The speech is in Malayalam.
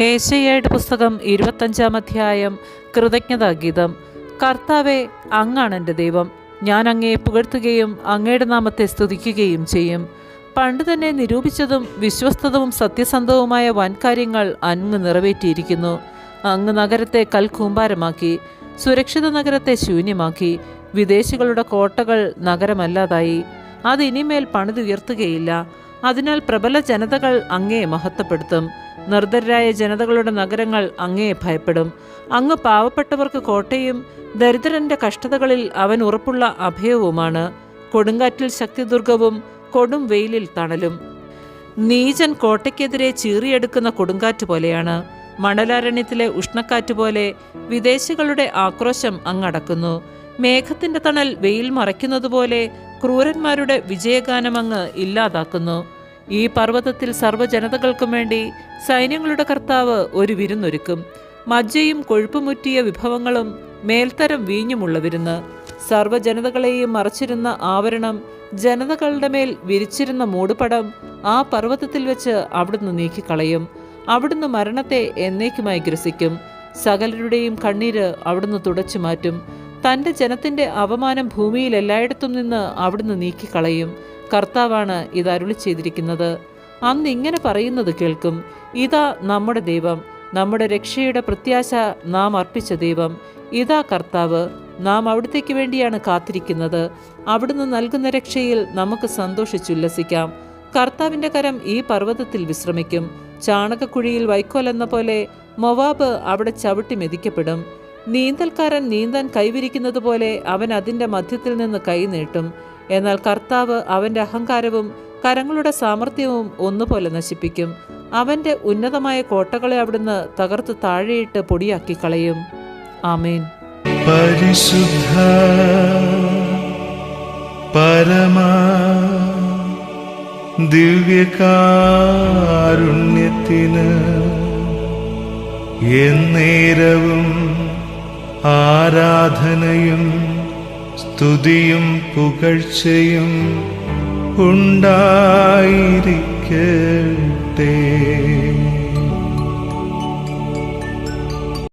ഏശയ്യയുടെ പുസ്തകം ഇരുപത്തഞ്ചാം അധ്യായം കൃതജ്ഞതാ ഗീതം. കർത്താവെ അങ്ങാണ് എന്റെ ദൈവം. ഞാൻ അങ്ങയെ പുകഴ്ത്തുകയും അങ്ങയുടെ നാമത്തെ സ്തുതിക്കുകയും ചെയ്യും. പണ്ട് തന്നെ നിരൂപിച്ചതും വിശ്വസ്തതവും സത്യസന്ധവുമായ വൻകാര്യങ്ങൾ അങ്ങ് നിറവേറ്റിയിരിക്കുന്നു. അങ്ങ് നഗരത്തെ കൽക്കൂമ്പാരമാക്കി സുരക്ഷിത നഗരത്തെ ശൂന്യമാക്കി വിദേശികളുടെ കോട്ടകൾ നഗരമല്ലാതായി. അത് ഇനിമേൽ പണിതുയർത്തുകയില്ല. അതിനാൽ പ്രബല ജനതകൾ അങ്ങയെ മഹത്വപ്പെടുത്തും. നിർദ്ധരായ ജനതകളുടെ നഗരങ്ങൾ അങ്ങേ ഭയപ്പെടും. അങ്ങ് പാവപ്പെട്ടവർക്ക് കോട്ടയും ദരിദ്രന്റെ കഷ്ടതകളിൽ അവൻ ഉറപ്പുള്ള അഭയവുമാണ്. കൊടുങ്കാറ്റിൽ ശക്തിദുർഗവും കൊടും വെയിലിൽ തണലും. നീചൻ കോട്ടയ്ക്കെതിരെ ചീറിയെടുക്കുന്ന കൊടുങ്കാറ്റ് പോലെയാണ്. മണലാരണ്യത്തിലെ ഉഷ്ണക്കാറ്റ് പോലെ വിദേശികളുടെ ആക്രോശം അങ്ങടക്കുന്നു. മേഘത്തിന്റെ തണൽ വെയിൽ മറയ്ക്കുന്നതുപോലെ ക്രൂരന്മാരുടെ വിജയഗാനം അങ്ങ് ഇല്ലാതാക്കുന്നു. ഈ പർവതത്തിൽ സർവജനതകൾക്കും വേണ്ടി സൈന്യങ്ങളുടെ കർത്താവ് ഒരു വിരുന്നൊരുക്കും. മജ്ജയും കൊഴുപ്പുമുറ്റിയ വിഭവങ്ങളും മേൽത്തരം വീഞ്ഞുമുള്ള വിരുന്ന് സർവജനതകളെയും മറച്ചിരുന്ന ആവരണം ജനതകളുടെ മേൽ വിരിച്ചിരുന്ന മൂടുപടം ആ പർവതത്തിൽ വെച്ച് അവിടുന്ന് നീക്കിക്കളയും. അവിടുന്ന് മരണത്തെ എന്നേക്കുമായി ഗ്രസിക്കും. സകലരുടെയും കണ്ണീര് അവിടുന്ന് തുടച്ചു മാറ്റും. തന്റെ ജനത്തിന്റെ അവമാനം ഭൂമിയിൽ എല്ലായിടത്തും നിന്ന് അവിടുന്ന് നീക്കിക്കളയും. കർത്താവാണ് ഇത് അരുളി ചെയ്തിരിക്കുന്നത്. അന്ന് ഇങ്ങനെ പറയുന്നത് കേൾക്കും ഇതാ നമ്മുടെ ദൈവം നമ്മുടെ രക്ഷയുടെ പ്രത്യാശ നാം അർപ്പിച്ച ദൈവം. ഇതാ കർത്താവ് നാം അവിടത്തേക്ക് വേണ്ടിയാണ് കാത്തിരിക്കുന്നത്. അവിടുന്ന് നൽകുന്ന രക്ഷയിൽ നമുക്ക് സന്തോഷിച്ചുല്ലസിക്കാം കർത്താവിന്റെ കരം ഈ പർവതത്തിൽ വിശ്രമിക്കും. ചാണകക്കുഴിയിൽ വൈക്കോൽ എന്ന പോലെ മൊവാബ് അവിടെ ചവിട്ടി മെതിക്കപ്പെടും. നീന്തൽക്കാരൻ നീന്താൻ കൈവിരിക്കുന്നത് പോലെ അവൻ അതിന്റെ മധ്യത്തിൽ നിന്ന് കൈ നീട്ടും. എന്നാൽ കർത്താവ് അവന്റെ അഹങ്കാരവും കരങ്ങളുടെ സാമർഥ്യവും ഒന്നുപോലെ നശിപ്പിക്കും. അവന്റെ ഉന്നതമായ കോട്ടകളെ അവിടുന്ന് തകർത്ത് താഴെയിട്ട് പൊടിയാക്കി കളയും ആമേൻ. പരിശുദ്ധ പരമാ ദിവ്യകാരുണ്യത്തിന് എന്നേരവും ആരാധനയും സ്തുതിയും പുകഴ്ചയും ഉണ്ടായിരിക്കട്ടെ